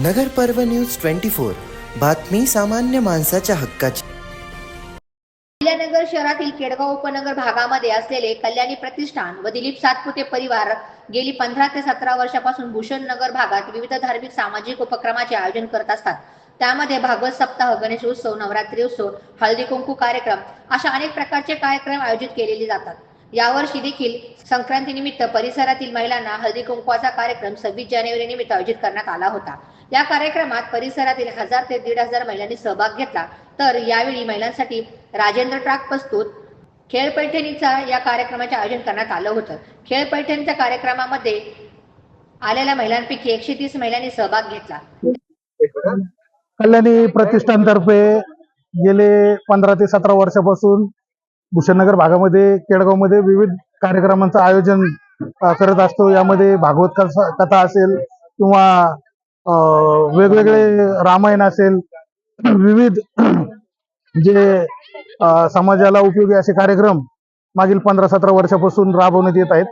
नगर पर्व news twenty four. बातमी सामान्य माणसाच्या हक्काची. अहिल्यानगर शहरातील केडगाव उपनगर भागामध्ये असलेले कल्याणी प्रतिष्ठान व दिलीप सातपुते परिवार गेली पंधरा ते सतरा वर्षापासून भूषण नगर भागात विविध धार्मिक सामाजिक उपक्रमाचे आयोजन करत असतात. त्यामध्ये भागवत सप्ताह गणेश उत्सव नवरात्री उत्सव हळदी कुंकू कार्यक्रम अशा अनेक प्रकारचे कार्यक्रम आयोजित केलेले जातात. यावर्षी देखील संक्रांतीनिमित्त परिसरातील महिलांना हळदी कुंकवाचा कार्यक्रम सव्वीस जानेवारी निमित्त आयोजित करण्यात आला होता. या कार्यक्रमात परिसरातील हजार ते दीड हजार महिलांनी सहभाग घेतला. तर यावेळी महिलांसाठी राजेंद्र ट्राक प्रस्तुत खेळ पैठणीचा या कार्यक्रमाचे आयोजन करण्यात आलं होतं. खेळ पैठणीच्या कार्यक्रमामध्ये आलेल्या महिलांपैकी एकशे तीस महिलांनी सहभाग घेतला. कल्याणी प्रतिष्ठानतर्फे गेले पंधरा ते सतरा वर्षापासून भूषणनगर भागामध्ये केडगावमध्ये विविध कार्यक्रमांचं आयोजन करत असतो. यामध्ये भागवत कथा कथा असेल किंवा वेगवेगळे रामायण असेल विविध जे समाजाला उपयोगी असे कार्यक्रम मागील पंधरा सतरा वर्षापासून राबवण्यात येत आहेत.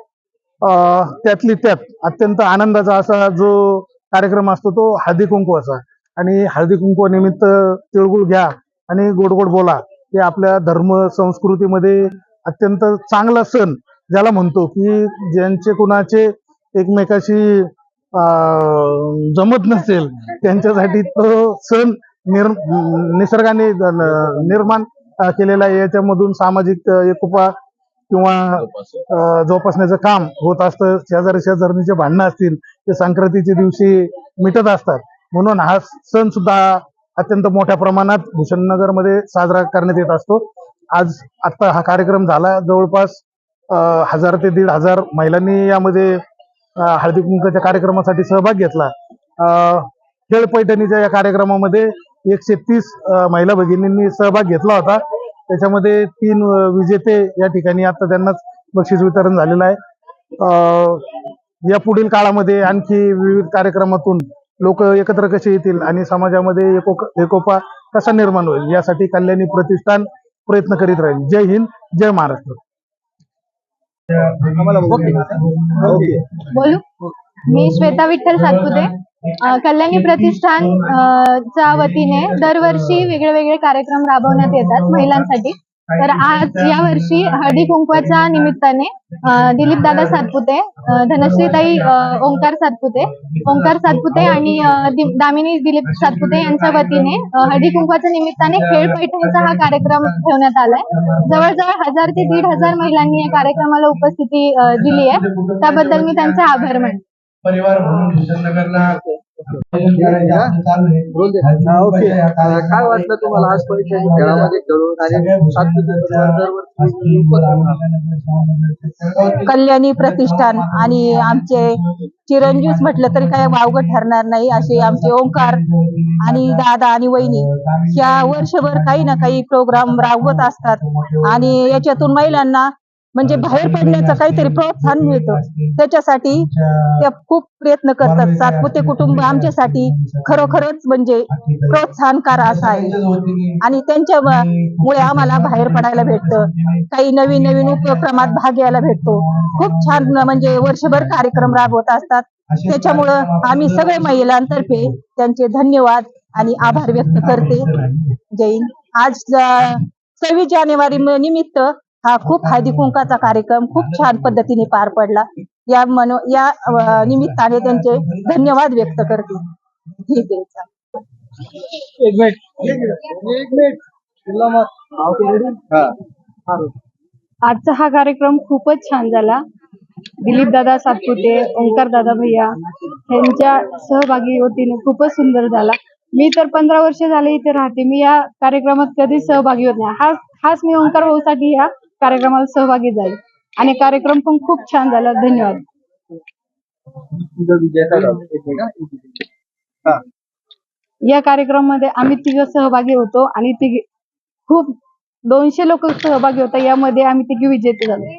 त्यातली त्यात अत्यंत आनंदाचा असा जो कार्यक्रम असतो तो हळदी कुंकवाचा. आणि हळदी कुंकवानिमित्त तिळगुळ घ्या आणि गोड गोड बोला. हे आपल्या धर्म संस्कृतीमध्ये अत्यंत चांगला सण ज्याला म्हणतो की ज्यांचे कुणाचे एकमेकाशी जमत नसेल त्यांच्यासाठी तो सण निर निसर्गाने निर्माण केलेला आहे. याच्यामधून सामाजिक एकोपा किंवा जोपासण्याचं काम होत असतं. शेजारी शेजारणीचे भांडणं असतील ते संक्रांतीच्या दिवशी मिटत असतात. म्हणून हा सण सुद्धा अत्यंत मोठ्या प्रमाणात भूषणनगरमध्ये साजरा करण्यात येत असतो. आज आता हा कार्यक्रम झाला. जवळपास हजार ते दीड हजार महिलांनी यामध्ये हळदी कुंकाच्या कार्यक्रमासाठी सहभाग घेतला. खेळ पैठणीच्या या कार्यक्रमामध्ये एकशे तीस महिला भगिनींनी सहभाग घेतला होता. त्याच्यामध्ये तीन विजेते या ठिकाणी आता त्यांनाच बक्षीस वितरण झालेलं आहे. या पुढील काळामध्ये आणखी विविध कार्यक्रमातून लोक एकत्र कसे येतील आणि समाजामध्ये एकोपा कसा निर्माण होईल? यासाठी कल्याणी प्रतिष्ठान प्रयत्न करीत राहील. जय हिंद जय महाराष्ट्र. बोलू मी श्वेता विठ्ठल सातपुते. कल्याणी प्रतिष्ठान च्या वतीने दरवर्षी वेगळे वेगळे कार्यक्रम राबवण्यात येतात महिलांसाठी. तर आज या वर्षी हळदी कुंकवाच्या निमित्ताने दिलीप दादा सातपुते धनश्रीताई ओंकार सातपुते ओंकार सातपुते आणि दामिनी दिलीप सातपुते यांच्या वतीने हळदी कुंकवाच्या निमित्ताने खेळ पैठणीचा हा कार्यक्रम ठेवण्यात आलाय. जवळजवळ हजार ते दीड हजार महिलांनी या कार्यक्रमाला उपस्थिती दिली आहे. त्याबद्दल मी त्यांचे आभार मानते. परिवार म्हणून भूषणनगरला ओके. काय वाटलं तुम्हाला आज पैठणी खेळामध्ये खेळून आणि कल्याणी प्रतिष्ठान आणि आमचे चिरंजीव म्हटलं तरी काय वावगं ठरणार नाही. असे आमचे ओंकार आणि दादा आणि वहिनी या वर्षभर काही ना काही प्रोग्राम राबवत असतात. आणि याच्यातून महिलांना म्हणजे बाहेर पडण्याचं काहीतरी प्रोत्साहन मिळतं. त्याच्यासाठी त्या खूप प्रयत्न करतात. सातपुते कुटुंब आमच्यासाठी खरोखरच म्हणजे प्रोत्साहनकार असं आहे. आणि त्यांच्या मुळे आम्हाला बाहेर पडायला भेटतं. काही नवीन नवीन उपक्रमात भाग घ्यायला भेटतो. खूप छान म्हणजे वर्षभर कार्यक्रम राबवत असतात. त्याच्यामुळं आम्ही सगळे महिलांतर्फे त्यांचे धन्यवाद आणि आभार व्यक्त करते. जैन आज सव्वीस जानेवारी निमित्त हा खूप हळदी कुंकाचा कार्यक्रम खूप छान पद्धतीने पार पडला. या मनो या निमित्ताने त्यांचे धन्यवाद व्यक्त करते. ठीक आहे चालेल. एक मिनिट. एक मिनिट. आजचा हा कार्यक्रम खूपच छान झाला. दिलीप दादा सातपुते ओंकार दादा भैया यांच्या सहभागी वतीने खूपच सुंदर झाला. मी तर पंधरा वर्ष झाले इथे राहते. मी या कार्यक्रमात कधीच सहभागी होत नाही. हा खास मी ओंकार भाऊसाठी या कार्यक्रमाला सहभागी जाईल आणि कार्यक्रम पण खूप छान झाला. धन्यवाद. या कार्यक्रमामध्ये आम्ही तिघ सहभागी होतो आणि तिघे खूप दोनशे लोक सहभागी होता. यामध्ये आम्ही तिघे विजेते झालो.